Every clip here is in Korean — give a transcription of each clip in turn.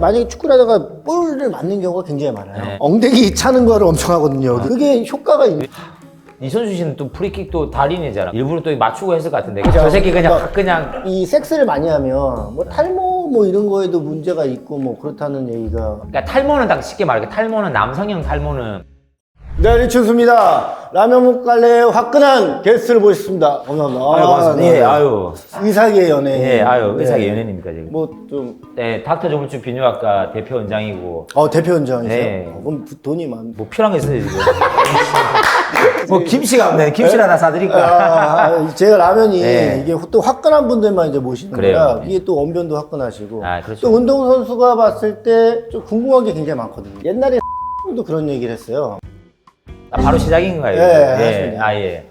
만약에 축구를 하다가 볼을 맞는 경우가 굉장히 많아요. 네. 엉덩이 차는 거를 엄청 하거든요. 그게 효과가 있는. 이선수 씨는 또 프리킥도 달인이잖아. 일부러 또 맞추고 했을 것 같은데. 저 새끼 그냥 그러니까- 그냥 이 섹스를 많이 하면 뭐 탈모 뭐 이런 거에도 문제가 있고 뭐 그렇다는 얘기가. 그러니까 탈모는 딱 쉽게 말해. 탈모는 남성형 탈모는 네, 리춘수입니다. 라면 목갈래 화끈한 게스트를 모셨습니다. 감사합니다. 아유 반갑습니다. 예, 아유. 의사계 연예. 예, 아유, 의사계 연예인입니까, 지금? 뭐 좀 네, 닥터 조물주 비뇨학과 대표 원장이고 어, 대표 원장이세요? 네. 어, 그럼 돈이 많. 뭐 필요한 게 있어요, 지금. 뭐 김치가 없네. 김치를 하나 사드릴까? 아, 제가 라면이 네. 이게 또 화끈한 분들만 이제 모시는 그래요. 거라 이게 또 언변도 화끈하시고 아, 그렇죠. 또 운동 선수가 봤을 때 좀 궁금한 게 굉장히 많거든요. 옛날에 도 그런 얘기를 했어요. 아, 바로 시작인가요? 예, 이거? 하십니다. 아, 예.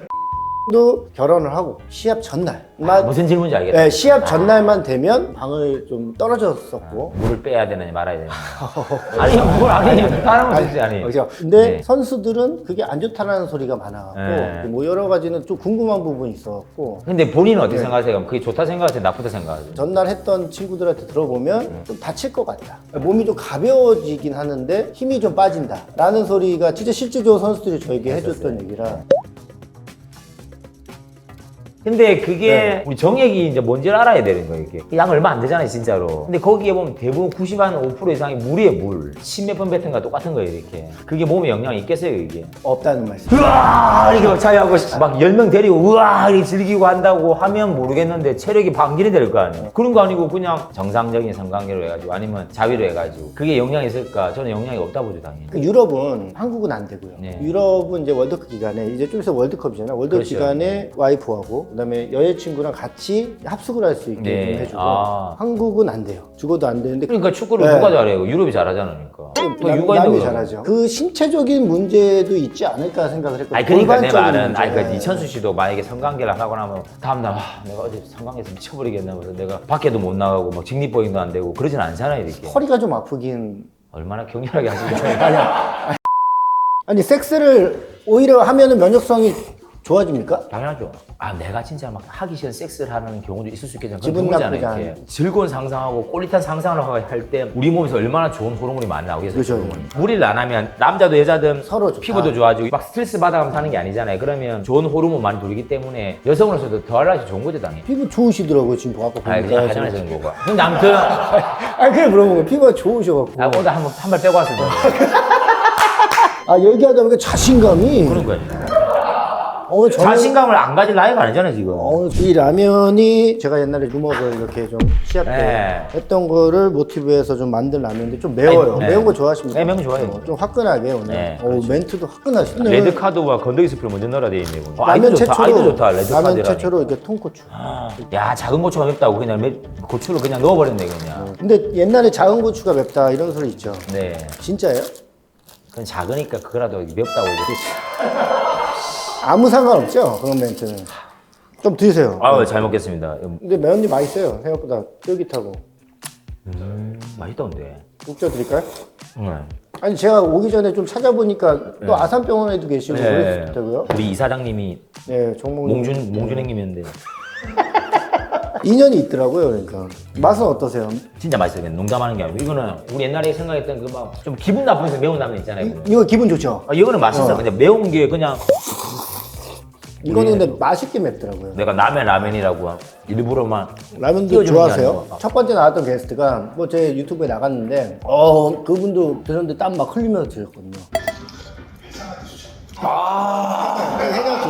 또 결혼을 하고 시합 전날. 만 무슨 질문인지 알겠다. 예, 시합 전날만 되면 방을 좀 떨어졌었고. 물을 빼야 되느냐 말아야 되느냐. 아니, 뭘 아니, 다른 건 되지, 아니. 그렇죠. 근데 네. 선수들은 그게 안 좋다라는 소리가 많아갖고 네. 뭐 여러 가지는 좀 궁금한 부분이 있어갖고 근데 본인은 어떻게 네. 생각하세요? 그게 좋다 생각하세요? 나쁘다 생각하세요? 전날 했던 친구들한테 들어보면 음. 좀 다칠 것 같다. 몸이 좀 가벼워지긴 하는데 힘이 좀 빠진다. 라는 소리가 진짜 실질적으로 선수들이 저에게 해줬던 얘기라. 근데 그게 네. 우리 정액이 이제 뭔지를 알아야 되는 거예요, 이게. 양 얼마 안 되잖아요, 진짜로. 근데 거기에 보면 대부분 90한5% 이상이 물이에요, 물. 십몇 번 뱉은 거 똑같은 거예요, 이렇게. 그게 몸에 영향이 있겠어요, 이게. 없다는 말씀. 으아! 이렇게 막 자유하고 막 10명 데리고 으아! 이렇게 즐기고 한다고 하면 모르겠는데 체력이 방진이 될 거 아니에요. 그런 거 아니고 그냥 정상적인 성관계로 해가지고 아니면 자위로 해가지고 그게 영향이 있을까? 저는 영향이 없다 보죠, 당연히. 그 유럽은 한국은 안 되고요. 네. 유럽은 이제 월드컵 기간에 이제 좀 있으면 월드컵이잖아. 월드컵 그렇죠. 기간에 와이프하고 그다음에 여자친구랑 같이 합숙을 할 수 있게 네. 좀 해주고 아. 한국은 안 돼요. 죽어도 안 되는데 그러니까 축구를 네. 누가 잘해요? 유럽이 잘하잖아, 그러니까. 또 남- 유가 남이 있는 거. 잘하죠. 그 신체적인 문제도 있지 않을까 생각을 했거든요. 아니 그러니까 내 말은. 아니 그 이천수 씨도 만약에 성관계를 하고 나면 다음 날 아, 내가 어제 성관계에서 미쳐버리겠나 그래서 내가 밖에도 못 나가고 막 직립보행도 안 되고 그러진 않잖아요 이렇게 허리가 좀 아프긴 얼마나 격렬하게 하시겠어요 아니 섹스를 오히려 하면은 면역성이 좋아집니까? 당연하죠 아 내가 진짜 막 하기 싫은 섹스를 하는 경우도 있을 수 있겠잖아요 기분 나쁘지 이렇게. 즐거운 상상하고 꼬릿한 상상을 할 때 우리 몸에서 얼마나 좋은 호르몬이 많이 나오겠어요 그렇죠. 무리를 안 하면 남자도 여자든 서로 좋다. 피부도 좋아지고 막 스트레스 받아가면서 사는 게 아니잖아요 그러면 좋은 호르몬 많이 돌기 때문에 여성으로서도 더 할라시 좋은 거죠 당연히 피부 좋으시더라고요 지금 아까 아 보니까. 그냥 하잖아요 저는 거가 근데 아무튼 아 그래 물어본 거 피부가 좋으셔갖고. 아, 오늘 한번 한 발 빼고 때. 아 얘기하다 보니까 자신감이. 그런 거예요. 어, 저는- 자신감을 안 가질 나이가 아니잖아요, 지금. 어, 이 라면이 제가 옛날에 주먹을 이렇게 좀 시합 때 네. 했던 거를 모티브해서 좀 만든 라면인데 좀 매워요. 네. 매운 거 좋아하십니까? 네, 매운 거 좋아해요. 어, 좀 화끈하게 오늘. 네, 어, 멘트도 화끈하시네. 레드 카드와 건더기 스프를 먼저 넣어야 돼 있네. 어, 라면 아이도 좋다. 최초로 아이도 좋다. 레드 라면 카드라. 최초로 이렇게 통고추. 야, 작은 고추가 맵다고 그냥 매- 고추를 그냥 넣어버렸네, 그냥. 근데 옛날에 작은 고추가 맵다 이런 소리 있죠. 네. 진짜예요? 그건 작으니까 그거라도 맵다고 이렇게. 아무 상관없죠 그런 멘트는. 좀 드세요. 아유, 잘 먹겠습니다. 근데 매운지 맛있어요. 생각보다 쫄깃하고. 음, 맛있던데. 국자 드릴까요? 네. 아니 제가 오기 전에 좀 찾아보니까 또 아산병원에도 계시고 네. 그랬더라고요. 우리 이사장님이 네, 종목 몽준, 몽준 행님이었는데. 인연이 있더라고요. 그러니까 맛은 어떠세요? 진짜 맛있어요. 그냥 농담하는 게 아니고. 이거는 우리 옛날에 생각했던 그 막 좀 기분 나쁘면서 매운 라면 있잖아요. 이, 이거 기분 좋죠? 아, 이거는 맛있어. 어. 근데 매운 게 그냥 이거는 근데 맛있게 맵더라고요. 내가 라면 라면이라고 일부러만 라면도 띄워주는 게 좋아하세요? 아니고. 첫 번째 나왔던 게스트가 뭐 제 유튜브에 나갔는데 어 그분도 드셨는데 땀 막 흘리면서 드셨거든요. 아 해가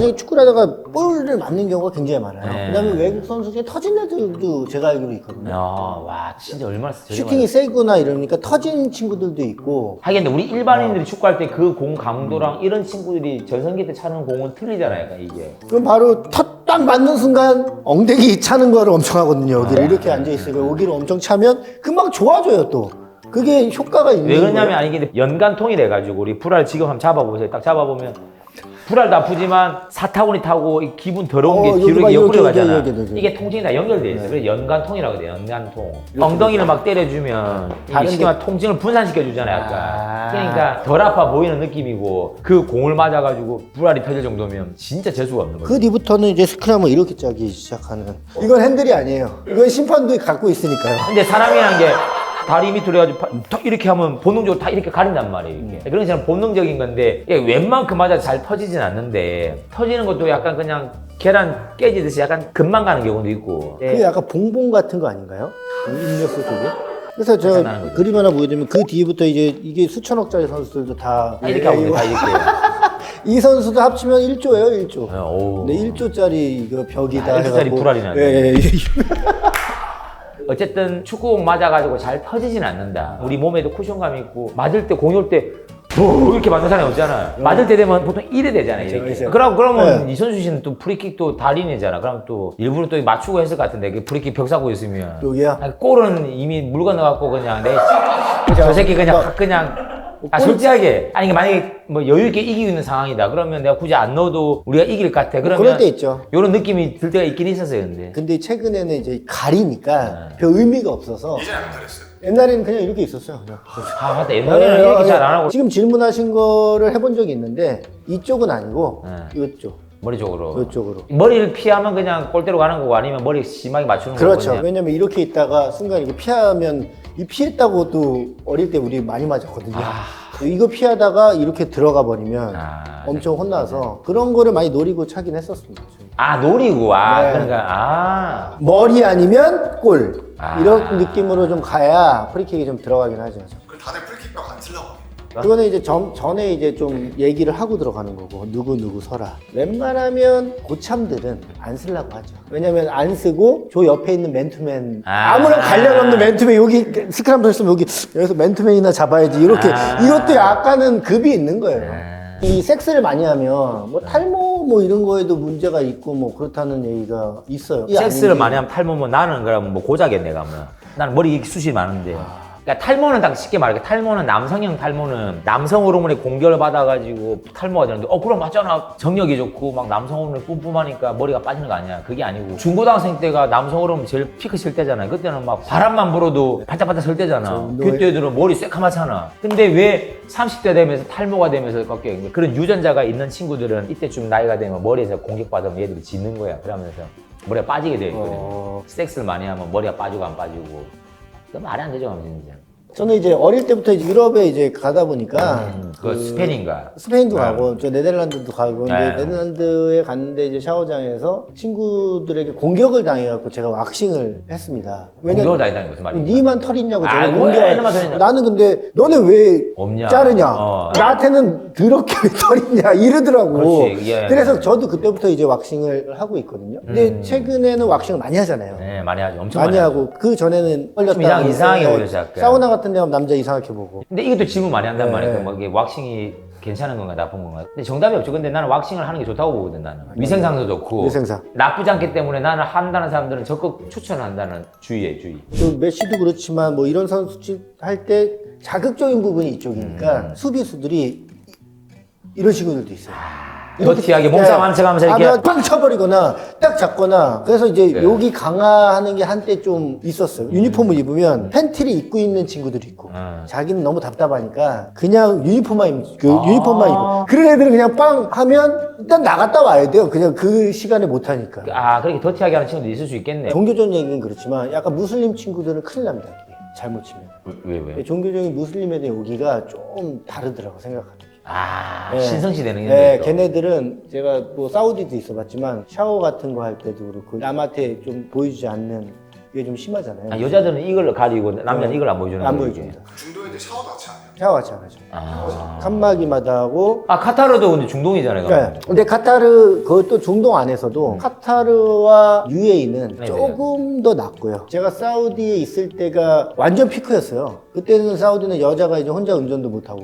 만약에 축구를 하다가 볼을 맞는 경우가 굉장히 많아요. 네. 그다음에 외국 선수 중에 터진 애들도 제가 알기로 있거든요. 야, 와 진짜 얼마나 되게 슈팅이 세거나 이러니까 터진 친구들도 있고 하긴 근데 우리 일반인들이 축구할 때 그 공 강도랑 이런 친구들이 전성기 때 차는 공은 틀리잖아요, 그러니까 이게. 그럼 바로 첫딱 맞는 순간 엉덩이 차는 거를 엄청 하거든요. 여기를 이렇게 앉아 있으니까 여기를 엄청 차면 금방 좋아져요 또. 그게 효과가 있는 왜 그러냐면 거예요. 아니 근데 연간 통일해 가지고 우리 불알 지금 한번 잡아보세요. 딱 잡아보면 불알도 아프지만 사타구니 타고 이 기분 더러운 어, 게 여기 뒤로 봐, 옆으로 여기, 가잖아. 여기, 여기, 여기. 이게 통증이 다 연결돼 있어. 그래서 연관통이라고 그래. 연관통. 엉덩이를 막 때려주면 이게 다른데- 쉽게 통증을 분산시켜 주잖아, 약간. 아. 그러니까 덜 아파 보이는 느낌이고 그 공을 맞아가지고 불알이 터질 정도면 진짜 재수가 없는 거지. 그 뒤부터는 이제 스크램을 이렇게 짜기 시작하는. 이건 핸들이 아니에요. 이건 심판도 갖고 있으니까요. 근데 사람이란 게 다리 밑으로 해가지고 파- 탁 이렇게 하면 본능적으로 다 이렇게 가린단 말이에요. 이게. 그런 것처럼 본능적인 건데 이게 웬만큼 맞아 잘 터지진 않는데 터지는 것도 약간 그냥 계란 깨지듯이 약간 금방 가는 경우도 있고. 그게 약간 봉봉 같은 거 아닌가요? 음료수 쪽에? 그래서 저 나타나는 거죠. 그림 하나 보여드리면 그 뒤부터 이제 이게 수천억짜리 선수들도 다 다 이렇게 하고 다 이렇게. 이 선수도 합치면 1조예요, 1조. 어, 오. 근데 1조짜리 그 벽이다. 아, 1조 짜리 불알이 나네. 예, 예, 예. 어쨌든 축구공 맞아가지고 잘 터지진 않는다. 우리 몸에도 쿠션감이 있고 맞을 때 공이 올때 뭐 이렇게 맞는 사람이 없잖아. 맞을 때 되면 보통 이래 되잖아요. 이렇게. 그렇죠. 그럼 그러면 네. 이 선수 씨는 또 프리킥도 달인이잖아. 그럼 또 일부러 또 맞추고 했을 것 같은데 그 프리킥 벽 사고 있으면 여기야? 아니, 골은 이미 물 건너갖고 그냥 내 저 새끼 그냥 뭐, 확 그냥 아 솔직하게 아니 이게 만약에 뭐 여유 있게 이기고 있는 상황이다 그러면 내가 굳이 안 넣어도 우리가 이길 것 같아 그러면 그럴 때 있죠. 이런 느낌이 들 때가 있긴 있었어요 근데 근데 최근에는 이제 가리니까 네. 별 의미가 없어서 이제는 안 그랬어요. 옛날에는 그냥 이렇게 있었어요. 그냥. 아 맞다 옛날에는 예, 이렇게 예, 잘안 하고 지금 질문하신 거를 해본 적이 있는데 이쪽은 아니고 네. 이쪽, 머리 쪽으로 이쪽으로. 머리를 피하면 그냥 골대로 가는 거고 아니면 머리 심하게 맞추는 그렇죠. 거고 그냥. 왜냐면 이렇게 있다가 순간 이렇게 피하면 이 피했다고도 어릴 때 우리 많이 맞았거든요. 이거 피하다가 이렇게 들어가 버리면 아, 엄청 혼나서 그런 거를 많이 노리고 차긴 했었습니다. 아 노리고 아 네. 그러니까 아 머리 아니면 골 아. 이런 느낌으로 좀 가야 프리킥이 좀 들어가긴 하죠. 그 다들 프리킥벽 안 합니다. 그거는 이제 전, 전에 이제 좀 얘기를 하고 들어가는 거고 누구 누구 서라 웬만하면 고참들은 안 쓰려고 하죠 왜냐면 안 쓰고 저 옆에 있는 맨투맨 아. 아. 무런 관련 없는 맨투맨 여기 스크램 있으면 여기 여기서 맨투맨이나 잡아야지 이렇게 아. 이것도 약간은 급이 있는 거예요 아. 이 섹스를 많이 하면 뭐 탈모 뭐 이런 거에도 문제가 있고 뭐 그렇다는 얘기가 있어요 이 섹스를 아닌데 많이 하면 탈모면 나는 그럼 뭐 고자겠네 가면 나는 머리 숱이 많은데 그러니까 탈모는 딱 쉽게 말해 탈모는 남성형 탈모는 남성 호르몬의 공격을 받아가지고 탈모가 되는데 어 그럼 맞잖아. 정력이 좋고 막 남성 호르몬이 뿜뿜하니까 머리가 빠지는 거 아니야. 그게 아니고 중고등학생 때가 남성 호르몬 제일 피크 칠 때잖아요. 그때는 막 바람만 불어도 반짝반짝 설 때잖아. 그때들은 머리 쇠카맣잖아. 근데 왜 30대 되면서 탈모가 되면서 꺾여? 그런 유전자가 있는 친구들은 이때쯤 나이가 되면 머리에서 공격받으면 얘들이 짖는 거야. 그러면서 머리가 빠지게 돼 있거든. 어, 섹스를 많이 하면 머리가 빠지고 안 빠지고 그 말이 안 되죠 진짜 저는 이제 어릴 때부터 이제 유럽에 이제 가다 보니까 음, 그 스페인인가 스페인도 가고 저 네덜란드도 가고 네. 네덜란드에 갔는데 이제 샤워장에서 친구들에게 공격을 당해갖고 제가 왁싱을 했습니다. 공격을 다닌다는 게 무슨 말이야 니만 털 있냐고 제가 아, 왜 공격을 너만 털 있냐? 나는 근데 너네 왜 없냐? 자르냐 어. 나한테는 더럽게 왜털 있냐 이러더라고 그렇지, 예. 그래서 저도 그때부터 이제 왁싱을 하고 있거든요 근데 최근에는 왁싱을 많이 하잖아요 네 많이 하죠 엄청 많이 많이, 하고 그 전에는 좀 이상- 이상하게 보여서 약간. 사우나 같은 데 가면 남자 이상하게 보고. 근데 이것도 질문 많이 한단 네. 말이야 그뭐 이게 왁싱이 괜찮은 건가 나쁜 건가. 근데 정답이 없죠. 근데 나는 왁싱을 하는 게 좋다고 보거든 나는. 위생상도 좋고. 위생상. 나쁘지 않기 때문에 나는 한다는 사람들은 적극 추천한다는 주의에 주의. 또 메시도 그렇지만 뭐 이런 선수 할때 자극적인 부분이 이쪽이니까 음. 수비수들이 이런 식으로도 있어요. 더티하게 몸싸움 안 쳐가면서 이렇게 하면 빵 쳐버리거나 딱 잡거나 그래서 이제 네. 여기 강화하는 게 한때 좀 있었어요. 유니폼을 입으면 팬티를 입고 있는 친구들이 있고 음. 자기는 너무 답답하니까 그냥 유니폼만 입, 그 아. 유니폼만 입고 그런 애들은 그냥 빵 하면 일단 나갔다 와야 돼요. 그냥 그 시간에 못 하니까. 아 그렇게 더티하게 하는 친구도 있을 수 있겠네 종교적 얘기는 그렇지만 약간 무슬림 친구들은 큰일 납니다. 이게 잘못 치면. 왜 왜? 종교적인 무슬림에 대한 여기가 좀 다르더라고 생각하기. 아 네. 신성시 되는 게 네, 또. 걔네들은 제가 뭐 사우디도 있어봤지만 샤워 같은 거 할 때도 그렇고 남한테 좀 보여주지 않는 게좀 심하잖아요. 아, 여자들은 이걸 가리고 남자는 이걸 안 보여주는 안 거지. 보여줍니다. 중도 애들 샤워도 같이 안 해요. 샤워 같이 안 하죠. 아. 칸막이마다 하고. 아 카타르도 근데 중동이잖아요. 그럼. 네. 근데 카타르 그것도 중동 안에서도 카타르와 UAE는 네, 조금 더 낫고요. 제가 사우디에 있을 때가 완전 피크였어요. 그때는 사우디는 여자가 이제 혼자 운전도 못 하고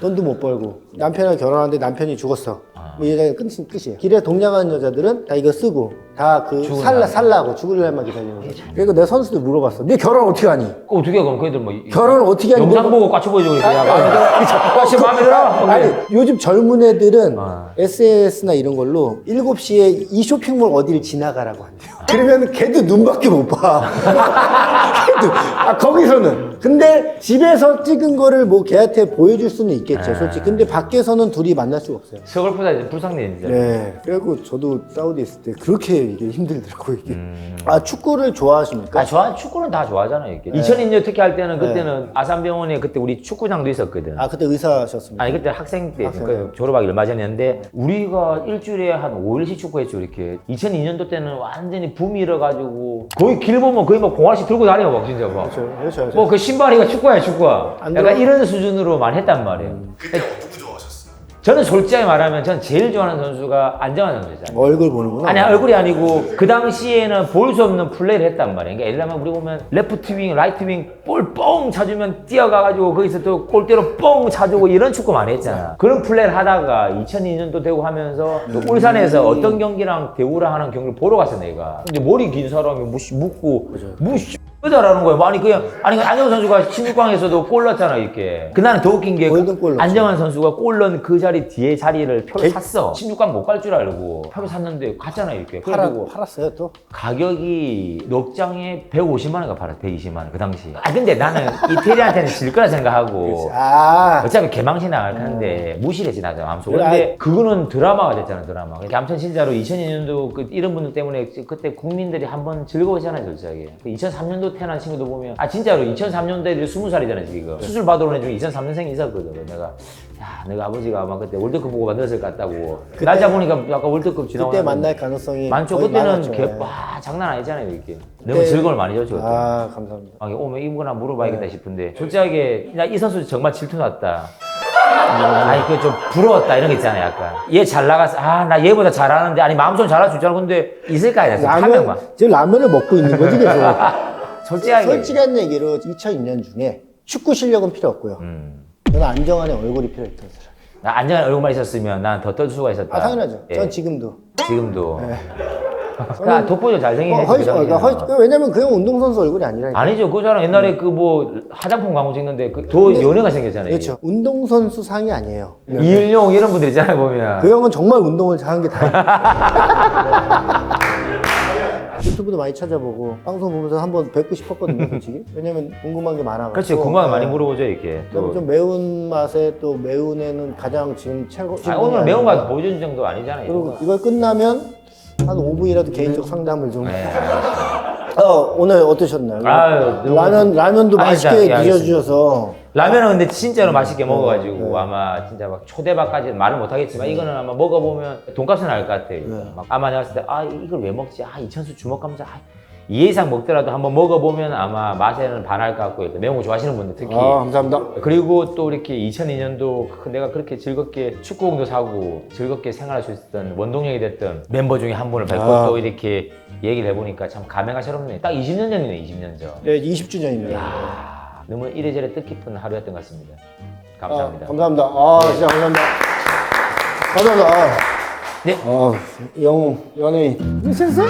돈도 못 벌고 남편이랑 결혼하는데 남편이 죽었어. 아. 뭐 이게 끝이, 끝이에요. 길에 동냥하는 여자들은 다 이거 쓰고 다 그 죽을 살라 날. 살라고 죽을 날만 기다리는 거죠. 그리고 내 선수들 물어봤어. 네 결혼 어떻게 하니? 그 어떻게 해, 그럼 걔들 뭐 이- 결혼을 어떻게 하니? 영상 보고 까치 보여주고 그래. 야 마음에 들어 까치 마음에 들어 아니 요즘 젊은 애들은 아. SNS나 이런 걸로 7시에 이 쇼핑몰 어디를 지나가라고 한대요. 그러면 걔도 눈밖에 못 봐. 걔도 아 거기서는. 근데 집에서 찍은 거를 뭐 걔한테 보여줄 수는 있겠죠, 솔직히. 근데 밖에서는 둘이 만날 수가 없어요. 서글프다 이제 불쌍해 진짜 네. 그래갖고 저도 사우디 있을 때 그렇게 이게 힘들더라고요, 이게. 음. 아, 축구를 좋아하십니까? 아, 좋아, 축구는 다 좋아하잖아요, 이게. 2002년 특히 할 때는 그때는 아산병원에 그때 우리 축구장도 있었거든. 아, 그때 의사셨습니까? 아니, 그때 학생 때, 학생. 그 졸업하기 얼마 전이었는데, 우리가 일주일에 한 5일씩 축구했죠, 이렇게. 2002년도 때는 완전히 붐이 일어가지고, 거의 길 보면 거의 막 공화씩 들고 다녀, 막, 진짜 막. 그렇죠, 그렇죠. 뭐 그 신발이가 축구야, 축구야. 안 약간 들어- 이런 수준으로 많이 했단 말이에요. 그때 누구 좋아하셨어요? 저는 솔직하게 말하면 전 제일 좋아하는 선수가 안정환 선수잖아요. 얼굴 보는구나. 아니 얼굴이 아니고 그 당시에는 볼 수 없는 플레이를 했단 말이에요. 그러니까 예를 들면 우리 보면 레프트 윙, 라이트 윙 볼 뻥 차주면 뛰어가가지고 거기서 또 골대로 뻥 차주고 이런 축구 많이 했잖아. 그런 플레이를 하다가 2002년도 되고 하면서 또 울산에서 어떤 경기랑 대우랑 하는 경기를 보러 갔어 내가. 근데 머리 긴 사람이 무시 묻고 무시 잘하는 거예요. 아니 그냥 아니 안정환 선수가 16강에서도 골 넣었잖아 이렇게. 그날은 더 웃긴 게 골든골. 안정환 선수가 골 넣은 그 자리 뒤에 자리를 표를 개- 샀어. 16강 못 갈 줄 알고 표를 샀는데 갔잖아 이렇게. 팔아, 그래가지고 팔았어요, 또? 가격이 넉장에 150만 원가 팔았어. 120만 원 그 당시. 아 근데 나는 이태리한테는 질 거라 생각하고 아. 어차피 개망신 나갈 텐데 무시를 했지 나도 마음속으로. 그래, 근데 그거는 드라마가 됐잖아 드라마. 아무튼 진짜로 2002년도 그 이런 분들 때문에 그때 국민들이 한번 즐거웠잖아요 솔직하게. 그 2003년도 태어난 친구들 보면 아 진짜로 2003년도 애들이 20살이잖아 지금. 수술 받으러 온 애 중에 2003년생이 있었거든. 내가 야 내가 아버지가 아마 그때 월드컵 보고 만들었을 것 같다고. 날짜 보니까 아까 월드컵 지나고 그때 만날 가능성이 많죠. 그때는. 개, 예. 와 장난 아니잖아요 이게. 너무 즐거움을 많이 줬죠. 그때. 아, 감사합니다. 아, 오면 이거나 물어봐야겠다 싶은데 솔직하게 야, 이 선수 정말 질투 났다. 아니 그 좀 부러웠다 이런 거 있잖아요 약간 얘 잘 나갔어 아 나 얘보다 잘하는데 아니 마음속 잘할 수 있잖아 근데 있을까 한 라면, 명만 지금 라면을 먹고 있는 거지, 계속. 솔직하게 솔직한 얘기로 2002년 중에 축구 실력은 필요 없고요. 음. 저는 안정환의 얼굴이 필요했던 사람. 나 안전한 얼굴만 있었으면 난더떨 수가 있었다 아, 당연하죠. 예, 전 지금도. 지금도 그러니까 돋보여 잘생긴 어, 애지, 허이, 그 어, 그러니까 당시에는. 허이, 왜냐면 그형 운동선수 얼굴이 아니라니까. 아니죠 그 사람 옛날에 그 뭐 화장품 광고 찍는데 그더 연예가 생겼잖아요 그렇죠. 운동선수 상이 아니에요. 이일용 이런 분들 있잖아요 보면 그 형은 정말 운동을 잘한 게 다예요. 유튜브도 많이 찾아보고 방송 보면서 한번 뵙고 싶었거든요, 솔직히. 왜냐면 궁금한 게 많아가지고. 그렇죠 궁금하게 많이 네. 물어보죠 이렇게 또 좀 매운 맛에 또 매운 애는 가장 지금 최고. 아, 오늘 매운 거 보여준 정도 아니잖아요 그리고 이거. 이걸 끝나면 한 5분이라도 개인적 상담을 좀. 네. 어, 오늘 어떠셨나요? 아유, 너무- 라면, 라면도 아니, 맛있게 자, 예, 알겠습니다. 드셔 주셔서. 라면은 근데 진짜로 맛있게 먹어가지고 네. 아마 진짜 막 초대박까지 말을 못하겠지만 이거는 아마 먹어보면 돈값은 알 것 같아요. 네. 막 아마 내가 봤을 때 아 이걸 왜 먹지? 아 이천수 주먹 감자 아, 이 이상 먹더라도 한번 먹어보면 아마 맛에는 반할 것 같고요. 매운 거 좋아하시는 분들 특히 아, 감사합니다. 그리고 또 이렇게 2002년도 내가 그렇게 즐겁게 축구공도 사고 즐겁게 생활할 수 있었던 원동력이 됐던 멤버 중에 한 분을 뵙고 아. 또 이렇게 얘기를 해보니까 참 감회가 새롭네. 딱 20년 전이네, 20년 전. 네, 20주년입니다. 아, 너무 이래저래 뜻깊은 하루였던 것 같습니다. 감사합니다. 아, 감사합니다. 아, 진짜 감사합니다. 감사합니다. 아. 네. 아, 영웅, 연예인. 미쳤어?